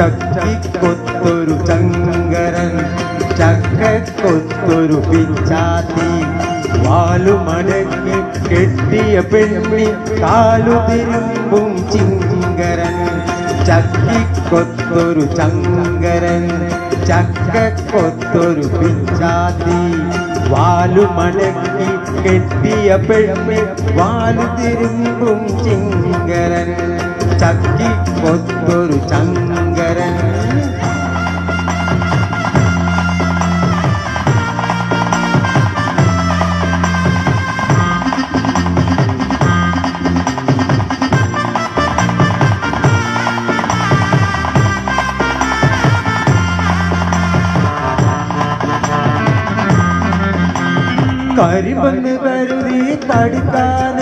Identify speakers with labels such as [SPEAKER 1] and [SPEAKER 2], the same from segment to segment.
[SPEAKER 1] ചക്കിക്കൊത്തൊരു ചങ്കരൻ ചക്കക്കൊത്തൊരു പിച്ചാത്തി. വാലുമടങ്ങി കെട്ടിയ പെണ്ണി കാലു തിരുമ്പും ചിങ്കരൻ. ചക്കിക്കൊത്തൊരു ചങ്കരൻ ചക്കക്കൊത്തൊരു പിച്ചാത്തി. വാലുമടങ്ങി കെട്ടിയ പെണ്ണി വാലു തിരുമ്പും ചിങ്കരൻ. ചക്കിക്കൊത്തൊരു ചങ്കരൻ കരിമണ്ണ് കരുതി തടുക്കാനെടുത്തത്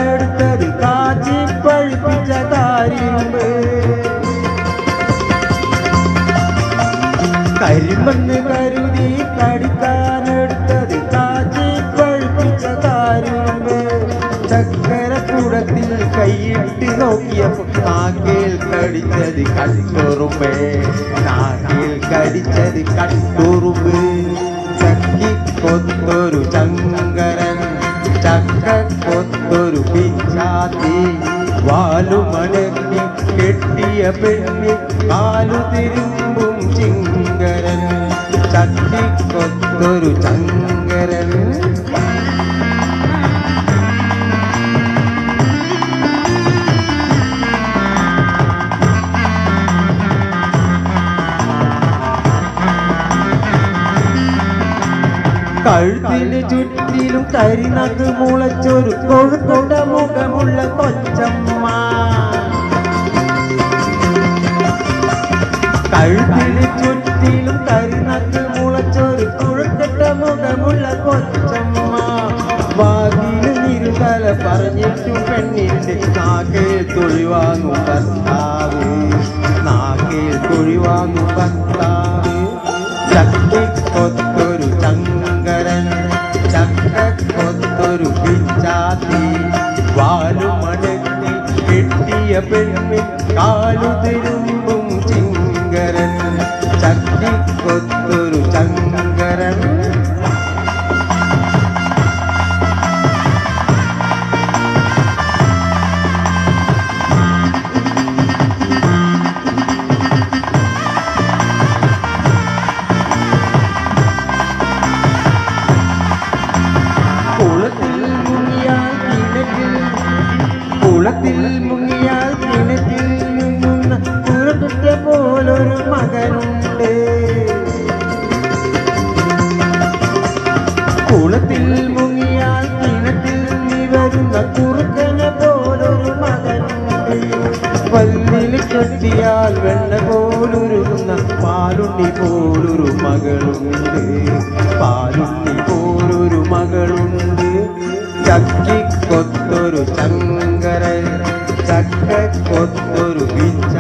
[SPEAKER 1] കരിമണ്ണ് കരുതി കടിക്കാനെടുത്തത് കാച്ചി കഴിപ്പിച്ച കാരിമ്പ് ചക്കരക്കുടത്തിൽ കൈയിട്ട് നോക്കിയപ്പോൾ നാക്കിൽ കടിച്ചത് കട്ടുറുമ്പ്. നാക്കിൽ കടിച്ചത് കട്ടുറുമ്പ്. ചക്കിക്കൊത്തൊരു ചങ്കരൻ ചക്കക്കൊത്തൊരു പിച്ചാത്തി വാലുമടക്കി കെട്ടിയ പെണ്ണി കാലു തിരുമ്പും ചിങ്കരൻ ചക്കിക്കൊത്തൊരു ചങ്കരൻ കഴുത്തിന് ചുറ്റിലും കരിനക്ക് മുളച്ചൊരു പറഞ്ഞിട്ടും പെണ്ണിന്റെ നാക്കിൽ തൊഴിവാങ്ങു ഭർത്താവ് നാക്കിൽ തൊഴിവാങ്ങു ഭർത്താവ് ചക്കിക്കൊത്തൊരു ചങ്കരൻ ചക്കക്കൊത്തൊരു പിച്ചാത്തി വാലുമടക്കി കിട്ടിയ പെണ്ണിൽ കാലു തിരുമ്പും ചിങ്കരൻ ചക്കിക്കൊത്തൊരു ചങ്കരൻ. കെട്ടിയാൽ വെണ്ണ പോലുരുകുന്ന പാലുണ്ണി പോലൊരു മകളുണ്ട്. പാലുണ്ണി പോലൊരു മകളുണ്ട്. ചക്കിക്കൊത്തൊരു ചങ്കരൻ ചക്കക്കൊത്തൊരു പിച്ചാത്തി